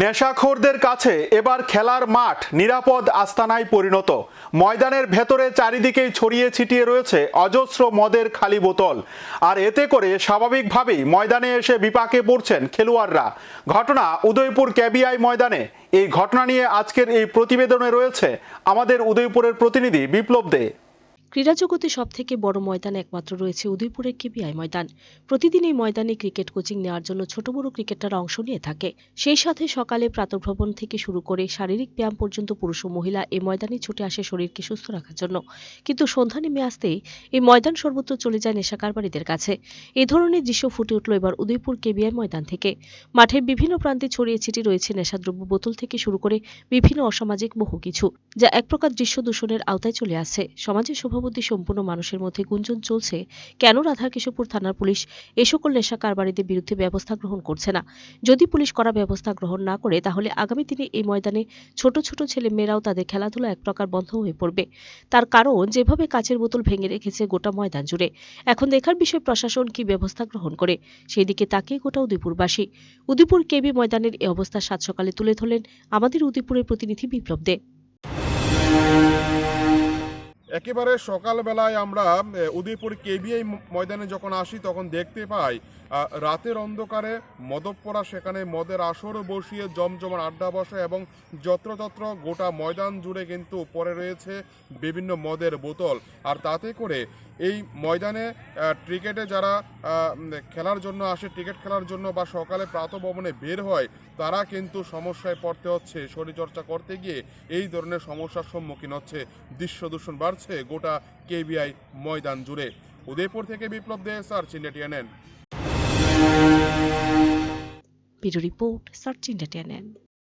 নেশাখোরদের কাছে এবার খেলার মাঠ নিরাপদ আস্তানায় পরিণত। ময়দানের ভেতরে চারিদিকেই ছড়িয়ে ছিটিয়ে রয়েছে অজস্র মদের খালি বোতল। আর এতে করে স্বাভাবিকভাবেই ময়দানে এসে বিপাকে পড়ছেন খেলোয়াড়রা। ঘটনা উদয়পুর ক্যাবিআই ময়দানে। এই ঘটনা নিয়ে আজকের এই প্রতিবেদনে রয়েছে আমাদের উদয়পুরের প্রতিনিধি বিপ্লব দে। ক্রীড়া জগতে সব থেকে বড় ময়দান একমাত্র রয়েছে উদয়পুরের কেবিআই ময়দান। প্রতিদিন এই ময়দানে ক্রিকেট কোচিং নেওয়ার জন্য ছোট বড় ক্রিকেটাররা অংশ নিয়ে থাকে। সেই সাথে সকালে প্রাতঃভ্রমণ থেকে শুরু করে শারীরিক ব্যায়াম পর্যন্ত পুরুষ ও মহিলা এই ময়দানে ছুটে আসে শরীরকে সুস্থ রাখার জন্য। কিন্তু সন্ধ্যা নেমে আসতেই এই ময়দান সর্বত্র চলে যায় নেশা কারবারিদের কাছে। এ ধরনের দৃশ্য ফুটে উঠল এবার উদয়পুর কেবিআই ময়দান থেকে। মাঠের বিভিন্ন প্রান্তে ছড়িয়ে ছিটিয়ে রয়েছে নেশাদ্রব্য বোতল থেকে শুরু করে বিভিন্ন অসামাজিক বহু কিছু, যা এক প্রকার দৃশ্য দূষণের আওতায় চলে আসছে সমাজের শোভাবতী সম্পূর্ণ মানুষের মধ্যে গুঞ্জন চলছে। কেন রাধাকিশোরপুর থানার পুলিশ এ সকল নেশা কারবারিদের বিরুদ্ধে ব্যবস্থা গ্রহণ করছে না? যদি পুলিশ করা ব্যবস্থা গ্রহণ না করে, তাহলে আগামী দিনে এই ময়দানে ছোট ছোট ছেলে মেয়েরাও তাদের খেলাধুলা এক প্রকার বন্ধ হয়ে পড়বে। তার কারণ, যেভাবে কাচের বোতল ভেঙে রেখেছে গোটা ময়দান জুড়ে, এখন দেখার বিষয় প্রশাসন কি ব্যবস্থা গ্রহণ করে? সেই দিকে তাকিয়ে গোটা উদয়পুরবাসী। উদয়পুর কেবি ময়দানের এই অবস্থা সাত সকালে তুলে ধরলেন আমাদের উদয়পুরের প্রতিনিধি বিপ্লব দে। একেবারে সকালবেলায় আমরা উদয়পুর কেবিআই ময়দানে যখন আসি, তখন দেখতে পাই রাতের অন্ধকারে মদপ্পরা সেখানে মদের আসর বসিয়ে জমজমার আড্ডা বসে এবং যত্রতত্র গোটা ময়দান জুড়ে কিন্তু পড়ে রয়েছে বিভিন্ন মদের বোতল। আর তাতে করে এই ময়দানে ক্রিকেটে যারা খেলার জন্য আসে, ক্রিকেট খেলার জন্য বা সকালে প্রাতভবনে বের হয়, তারা কিন্তু সমস্যায় পড়তে হচ্ছে। শরীরচর্চা করতে গিয়ে এই ধরনের সমস্যার সম্মুখীন হচ্ছে। দৃশ্য দূষণ বাড়ছে। গোটা কেবিআই ময়দান জুড়ে। উদয়পুর থেকে Biplab Dey search India TNN. Report search India